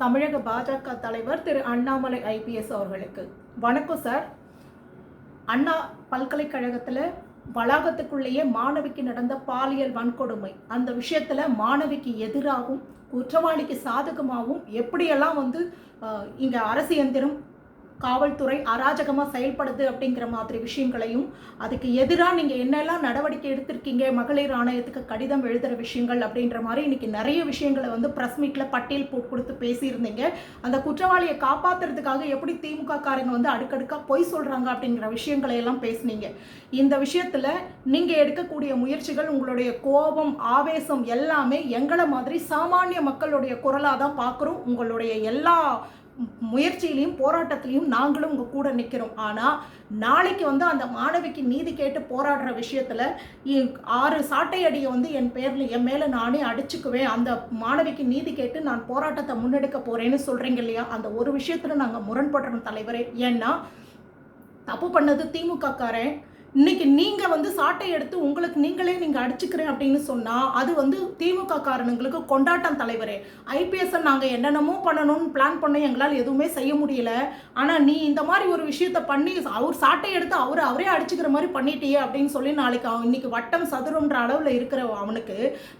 தமிழக பாஜக தலைவர் திரு அண்ணாமலை ஐபிஎஸ் அவர்களுக்கு. வணக்கம் சார். அண்ணா பல்கலைக்கழகத்தில் வளாகத்துக்குள்ளேயே மாணவிக்கு நடந்த பாலியல் வன்கொடுமை அந்த விஷயத்தில் மாணவிக்கு எதிராகவும் குற்றவாளிக்கு சாதகமாகவும் எப்படியெல்லாம் வந்து இங்கே அரசு எந்திரம் காவல்துறை அராஜகமாக செயல்படுது அப்படிங்கிற மாதிரி விஷயங்களையும் அதுக்கு எதிராக நீங்கள் என்னெல்லாம் நடவடிக்கை எடுத்திருக்கீங்க மகளிர் ஆணையத்துக்கு கடிதம் எழுதுகிற விஷயங்கள் அப்படின்ற மாதிரி இன்றைக்கி நிறைய விஷயங்களை வந்து ப்ரெஸ் மீட்டில் பட்டியல் போட்டு கொடுத்து பேசியிருந்தீங்க. அந்த குற்றவாளியை காப்பாற்றுறதுக்காக எப்படி திமுக காரங்க வந்து அடுக்கடுக்காக பொய் சொல்கிறாங்க அப்படிங்கிற விஷயங்களை எல்லாம் பேசுனீங்க. இந்த விஷயத்தில் நீங்கள் எடுக்கக்கூடிய முயற்சிகள் உங்களுடைய கோபம் ஆவேசம் எல்லாமே எங்களை மாதிரி சாமானிய மக்களுடைய குரலாக தான் பார்க்குறோம் உங்களுடைய எல்லா முயற்சியிலையும் போராட்டத்திலையும் நாங்களும் உங்கள் கூட நிற்கிறோம் ஆனால் நாளைக்கு வந்து அந்த மாணவிக்கு நீதி கேட்டு போராடுற விஷயத்தில் ஆறு சாட்டை அடியை வந்து என் பேரில் என் மேலே நானே அடிச்சுக்குவேன். அந்த மாணவிக்கு நீதி கேட்டு நான் போராட்டத்தை முன்னெடுக்க போகிறேன்னு சொல்கிறீங்க இல்லையா? அந்த ஒரு விஷயத்தில் நாங்கள் முரண்படுறோம் தலைவரே. ஏன்னா தப்பு பண்ணது திமுக காரன் இன்னைக்கு நீங்க வந்து சாட்டை எடுத்து உங்களுக்கு நீங்களே நீங்க அடிச்சுக்கிறேன் அப்படின்னு சொன்னா அது வந்து திமுக காரணங்களுக்கு கொண்டாட்டம் தலைவரே. ஐபிஎஸ் நாங்க என்னென்னமோ பண்ணணும்னு பிளான் பண்ண எங்களால் எதுவுமே செய்ய முடியல. ஆனா நீ இந்த மாதிரி ஒரு விஷயத்த பண்ணி அவர் சாட்டை எடுத்து அவர் அவரே அடிச்சுக்கிற மாதிரி பண்ணிட்டியே அப்படின்னு சொல்லி நாளைக்கு அவன் இன்னைக்கு வட்டம் சதுரம்ன்ற அளவில் இருக்கிற அவனுக்கு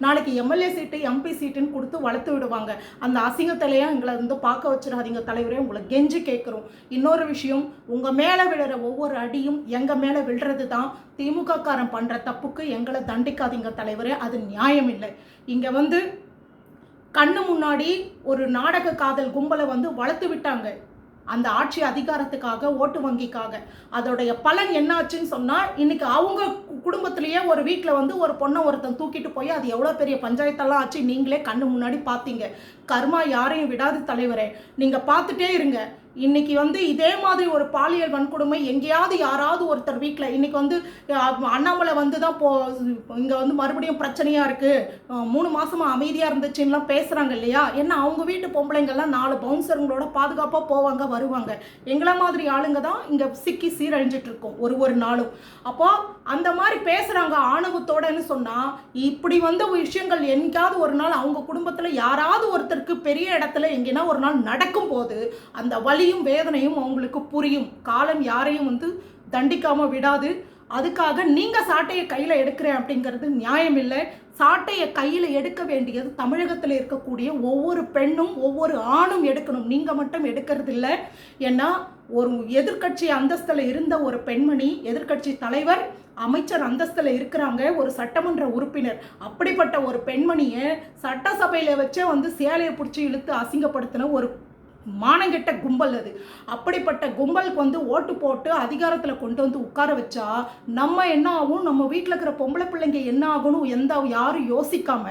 நாளைக்கு எம்எல்ஏ சீட்டு எம்பி சீட்டுன்னு கொடுத்து வளர்த்து விடுவாங்க. அந்த அசிங்கத்திலையும் எங்களை வந்து பார்க்க வச்சிடாதீங்க தலைவரே உங்களை கெஞ்சி கேட்குறோம் இன்னொரு விஷயம் உங்க மேலே விழுற ஒவ்வொரு அடியும் எங்க மேலே விழுறது தான் திமுக காரன் தப்புக்கு எங்களை தண்டிக்காதீங்க தலைவரே அது நியாயம் இல்லை இங்கே வந்து கண்ணு முன்னாடி ஒரு நாடக காதல் கும்பலை வந்து வளர்த்து விட்டாங்க. அந்த ஆட்சி அதிகாரத்துக்காக ஓட்டு வங்கிக்காக. அதோடைய பலன் என்னாச்சுன்னு சொன்னால் இன்னைக்கு அவங்க குடும்பத்திலேயே ஒரு வீட்டில் வந்து ஒரு பொண்ணை ஒருத்தன் தூக்கிட்டு போய் அது எவ்வளோ பெரிய பஞ்சாயத்தெல்லாம் ஆச்சு நீங்களே கண்ணு முன்னாடி பார்த்தீங்க. கர்மா யாரையும் விடாது தலைவரே. நீங்கள் பார்த்துட்டே இருங்க. இன்னைக்கு வந்து இதே மாதிரி ஒரு பாலியல் வன்கொடுமை எங்கேயாவது யாராவது ஒருத்தர் வீட்டில் இன்னைக்கு வந்து அண்ணாமலை வந்து தான் போ இங்கே வந்து மறுபடியும் பிரச்சனையாக இருக்குது மூணு மாதமாக அமைதியாக இருந்துச்சுன்னெலாம் பேசுகிறாங்க இல்லையா? ஏன்னா அவங்க வீட்டு பொம்பளைங்கள்லாம் நாலு பவுன்சருங்களோட பாதுகாப்பாக போவாங்க வருவாங்க. எங்களை மாதிரி ஆளுங்க தான் இங்கே சிக்கி சீரழிஞ்சிட்டு இருக்கோம் ஒரு ஒரு நாளும். அப்போது அந்த மாதிரி பேசுகிறாங்க ஆணவத்தோடன்னு சொன்னால் இப்படி வந்த விஷயங்கள் என்னைக்காவது ஒரு நாள் அவங்க குடும்பத்தில் யாராவது ஒருத்தருக்கு பெரிய இடத்துல எங்கேனா ஒரு நாள் நடக்கும் போது அந்த வலியும் வேதனையும் அவங்களுக்கு புரியும். காலம் யாரையும் வந்து தண்டிக்காமல் விடாது. அதுக்காக நீங்கள் சாட்டையை கையில் எடுக்கிறேன் அப்படிங்கிறது நியாயம் இல்லை சாட்டையை கையில் எடுக்க வேண்டியது தமிழகத்தில் இருக்கக்கூடிய ஒவ்வொரு பெண்ணும் ஒவ்வொரு ஆணும் எடுக்கணும். நீங்கள் மட்டும் எடுக்கிறது இல்லை ஏன்னா ஒரு எதிர்கட்சி அந்தஸ்தில் இருந்த ஒரு பெண்மணி எதிர்கட்சி தலைவர் அமைச்சர் அந்தஸ்தில் இருக்கிறாங்க ஒரு சட்டமன்ற உறுப்பினர். அப்படிப்பட்ட ஒரு பெண்மணியை சட்டசபையில் வச்சே வந்து சேலையை பிடிச்சி இழுத்து அசிங்கப்படுத்தின ஒரு மானங்கெட்ட கும்பல் அது. அப்படிப்பட்ட கும்பலுக்கு வந்து ஓட்டு போட்டு அதிகாரத்தில் கொண்டு வந்து உட்கார வச்சா நம்ம என்ன ஆகும்? நம்ம வீட்டில் இருக்கிற பொம்பளை பிள்ளைங்க என்ன ஆகணும்? எந்த யாரும் யோசிக்காம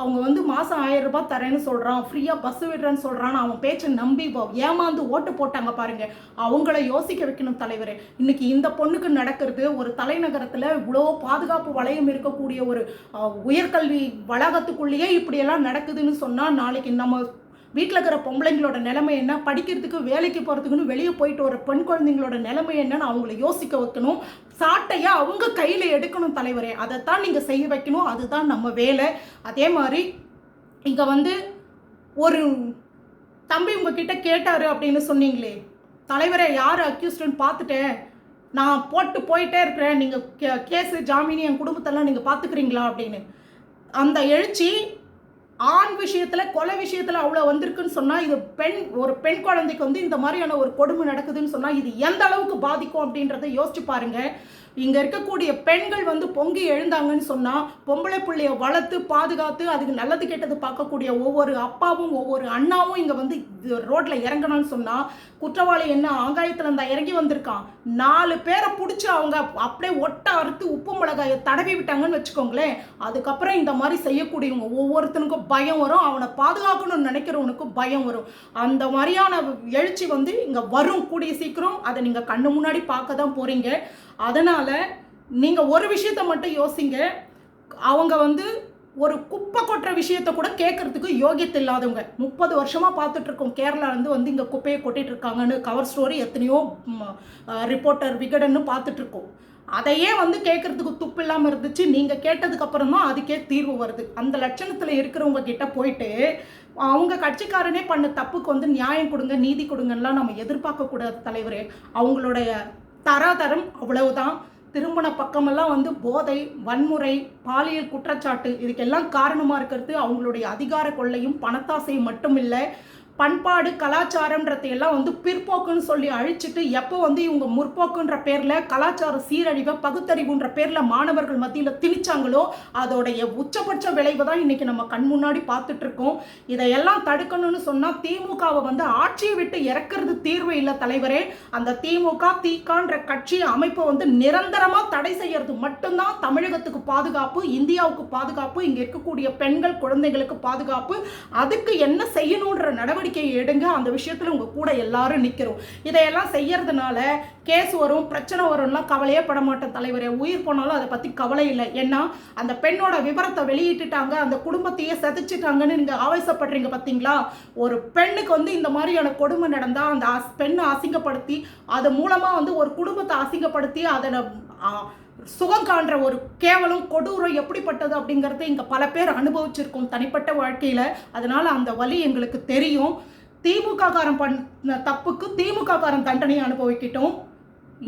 அவங்க வந்து மாதம் ஆயிரம் ரூபாய் தரேன்னு சொல்கிறான் ஃப்ரீயாக பஸ் விடுறேன்னு சொல்கிறான் அவன் பேச்சை நம்பி ஏமாந்து ஓட்டு போட்டாங்க பாருங்க. அவங்கள யோசிக்க வைக்கணும் தலைவரே. இன்னைக்கு இந்த பொண்ணுக்கு நடக்கிறது ஒரு தலைநகரத்தில் இவ்வளோ பாதுகாப்பு வளையம் இருக்கக்கூடிய ஒரு உயர்கல்வி வளாகத்துக்குள்ளேயே இப்படியெல்லாம் நடக்குதுன்னு சொன்னால் நாளைக்கு நம்ம வீட்டில் இருக்கிற பொம்பளைங்களோட நிலைமை என்ன? படிக்கிறதுக்கு வேலைக்கு போகிறதுக்குன்னு வெளியே போயிட்டு வர பெண் குழந்தைங்களோட நிலைமை என்னன்னு அவங்கள யோசிக்க வைக்கணும். சாட்டையை அவங்க கையில் எடுக்கணும் தலைவரே. அதைத்தான் நீங்கள் செய்ய வைக்கணும். அதுதான் நம்ம வேலை. அதே மாதிரி இங்கே வந்து ஒரு தம்பி உங்ககிட்ட கேட்டார் அப்படின்னு சொன்னீங்களே. தலைவரை யார் அக்யூஸ்டுன்னு பார்த்துட்டேன். நான் போட்டு போயிட்டே இருக்கிறேன். நீங்கள் கே கேஸு ஜாமீன் என் குடும்பத்தெல்லாம் நீங்கள் பார்த்துக்கிறீங்களா அப்படின்னு. அந்த எழுச்சி ஆண் விஷயத்தில் கொலை விஷயத்தில் அவ்வளோ வந்திருக்குன்னு சொன்னால் இது பெண் ஒரு பெண் குழந்தைக்கு வந்து இந்த மாதிரியான ஒரு கொடுமை நடக்குதுன்னு சொன்னால் இது எந்த அளவுக்கு பாதிக்கும் அப்படின்றத யோசிச்சு பாருங்கள் இங்கே இருக்கக்கூடிய பெண்கள் வந்து பொங்கி எழுந்தாங்கன்னு சொன்னால் பொம்பளை பிள்ளைய வளர்த்து பாதுகாத்து அதுக்கு நல்லது கெட்டது பார்க்கக்கூடிய ஒவ்வொரு அப்பாவும் ஒவ்வொரு அண்ணாவும் இங்கே வந்து ரோட்டில் இறங்கணும்னு சொன்னால் குற்றவாளி என்ன ஆகாயத்தில் இருந்தால் இறங்கி வந்திருக்கான். நாலு பேரை பிடிச்சி அவங்க அப்படியே ஒட்ட அறுத்து உப்பு மிளகாயை தடவி விட்டாங்கன்னு வச்சுக்கோங்களேன். அதுக்கப்புறம் இந்த மாதிரி செய்யக்கூடியவங்க ஒவ்வொருத்தனுக்கும் பயம் வரும். அவனை பாதுகாக்கணும்னு நினைக்கிறவனுக்கும் பயம் வரும். அந்த மாதிரியான எழுச்சி வந்து இங்கே வரும். கூடிய சீக்கிரம் அதை நீங்கள் கண்ணு முன்னாடி பார்க்க தான் போகிறீங்க அதனால் நீங்கள் ஒரு விஷயத்த மட்டும் யோசிங்க. அவங்க வந்து ஒரு குப்பை கொட்டுற விஷயத்த கூட கேட்கறதுக்கு யோகியத்தை இல்லாதவங்க. முப்பது வருஷமாக பார்த்துட்ருக்கோம். கேரளாலேருந்து வந்து இங்கே குப்பையை கொட்டிகிட்டு இருக்காங்கன்னு கவர் ஸ்டோரி எத்தனையோ ரிப்போர்ட்டர் விகடன்னு பார்த்துட்ருக்கோம். அதையே வந்து கேட்கறதுக்கு துப்பு இல்லாமல் இருந்துச்சு. நீங்கள் கேட்டதுக்கப்புறம் தான் அதுக்கே தீர்வு வருது. அந்த லட்சணத்தில் இருக்கிறவங்க கிட்ட போயிட்டு அவங்க கட்சிக்காரனே பண்ண தப்புக்கு வந்து நியாயம் கொடுங்க நீதி கொடுங்கலாம் நம்ம எதிர்பார்க்கக்கூடாது தலைவரே. அவங்களுடைய தராதரம் அவ்வளவுதான். திருமண பக்கமெல்லாம் வந்து போதை வன்முறை பாலியல் குற்றச்சாட்டு இதுக்கெல்லாம் காரணமாக இருக்கிறது அவங்களுடைய அதிகார கொள்ளையும் பணத்தாசையும் மட்டும் இல்லை பண்பாடு கலாச்சாரம்ன்றதையெல்லாம் வந்து பிற்போக்குன்னு சொல்லி அழிச்சிட்டு எப்போ வந்து இவங்க முற்போக்குன்ற பேரில் கலாச்சார சீரழிவை பகுத்தறிவுன்ற பேரில் மாணவர்கள் மத்தியில் திணிச்சாங்களோ அதோடைய உச்சபட்ச விளைவு தான் இன்றைக்கி நம்ம கண் முன்னாடி பார்த்துட்ருக்கோம். இதையெல்லாம் தடுக்கணும்னு சொன்னால் திமுகவை வந்து ஆட்சியை விட்டு இறக்கிறது தீர்வு இல்லை தலைவரே. அந்த திமுக தீக்கான்ற கட்சி அமைப்பை வந்து நிரந்தரமாக தடை செய்யறது மட்டும்தான் தமிழகத்துக்கு பாதுகாப்பு இந்தியாவுக்கு பாதுகாப்பு இங்கே இருக்கக்கூடிய பெண்கள் குழந்தைகளுக்கு பாதுகாப்பு. அதுக்கு என்ன செய்யணுன்ற நடவடிக்கை நடவடிக்கை எடுங்க அந்த விஷயத்தில் உங்கள் கூட எல்லாரும் நிற்கிறோம் இதையெல்லாம் செய்யறதுனால கேஸ் வரும் பிரச்சனை வரும்லாம் கவலையே பட மாட்டேன் தலைவரே. உயிர் போனாலும் அதை பற்றி கவலை இல்லை. ஏன்னா அந்த பெண்ணோட விவரத்தை வெளியிட்டுட்டாங்க அந்த குடும்பத்தையே செதைச்சிட்டாங்கன்னு நீங்கள் ஆவேசப்படுறீங்க பார்த்தீங்களா ஒரு பெண்ணுக்கு வந்து இந்த மாதிரியான கொடுமை நடந்தால் அந்த பெண்ணை அசிங்கப்படுத்தி அது மூலமாக வந்து ஒரு குடும்பத்தை அசிங்கப்படுத்தி அதனை சுகம் காண்ற ஒரு கேவலம் கொடூரம் எப்படிப்பட்டது அப்படிங்கிறத இங்கே பல பேர் அனுபவிச்சிருக்கோம் தனிப்பட்ட வாழ்க்கையில். அதனால் அந்த வழி எங்களுக்கு தெரியும். திமுக காரம் பண்ண தப்புக்கு திமுக காரம் தண்டனையை அனுபவிக்கிட்டோம்.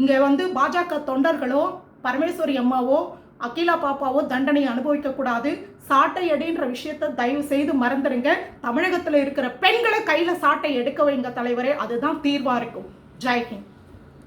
இங்கே வந்து பாஜக தொண்டர்களோ பரமேஸ்வரி அம்மாவோ அகிலா பாப்பாவோ தண்டனை அனுபவிக்கக்கூடாது சாட்டை அடின்ற விஷயத்த தயவு செய்து மறந்துடுங்க தமிழகத்தில் இருக்கிற பெண்களை கையில் சாட்டை எடுக்க வைங்க தலைவரே. அதுதான் தீர்வாக இருக்கும். ஜெய்ஹிந்த்